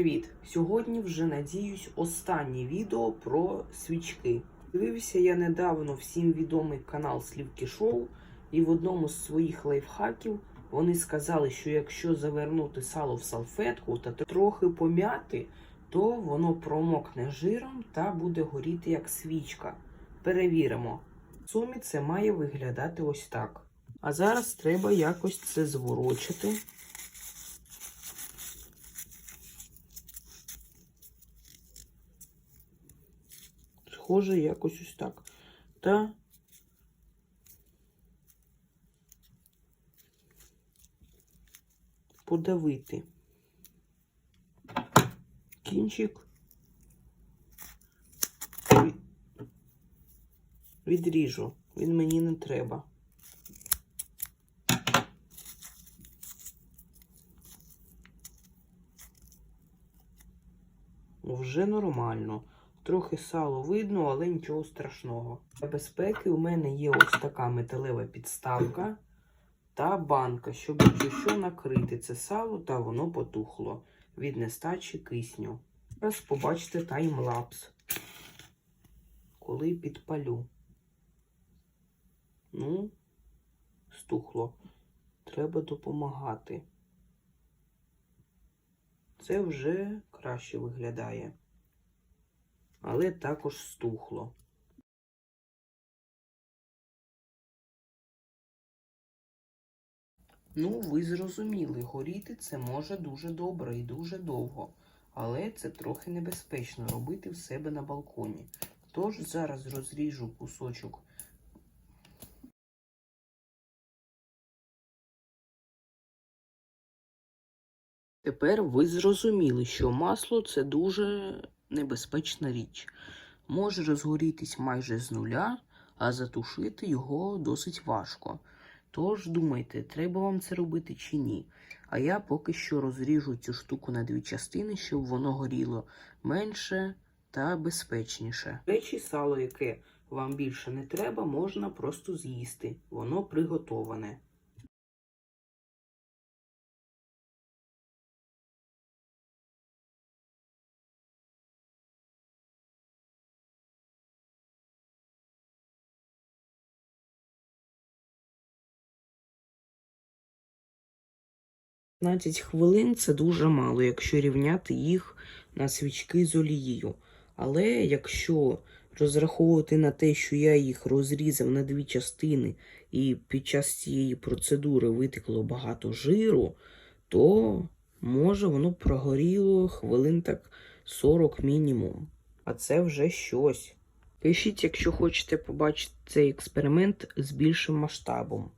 Привіт! Сьогодні вже надіюсь останнє відео про свічки. Дивився я недавно всім відомий канал Слівки Шоу, і в одному з своїх лайфхаків вони сказали, що якщо завернути сало в салфетку та трохи пом'яти, то воно промокне жиром та буде горіти як свічка. Перевіримо. В сумі це має виглядати ось так. А зараз треба якось це зворочити. Схоже, якось ось так. Та подавити. Кінчик відріжу. Він мені не треба. Вже нормально. Трохи сало видно, але нічого страшного. Для безпеки у мене є ось така металева підставка та банка, щоб що накрити це сало та воно потухло від нестачі кисню. Зараз побачите таймлапс, коли підпалю. Ну, стухло. Треба допомагати. Це вже краще виглядає але також стухло. Ну, ви зрозуміли, горіти це може дуже добре і дуже довго, але це трохи небезпечно робити в себе на балконі. Тож зараз розріжу кусочок. Тепер ви зрозуміли, що масло це дуже небезпечна річ. Може розгорітись майже з нуля, а затушити його досить важко. Тож думайте, треба вам це робити чи ні. А я поки що розріжу цю штуку на дві частини, щоб воно горіло менше та безпечніше. Речі, сало, яке вам більше не треба, можна просто з'їсти. Воно приготоване. П'ятнадцять хвилин це дуже мало, якщо рівняти їх на свічки з олією. Але якщо розраховувати на те, що я їх розрізав на дві частини, і під час цієї процедури витекло багато жиру, то може воно прогоріло хвилин так 40 мінімум. А це вже щось. Пишіть, якщо хочете побачити цей експеримент з більшим масштабом.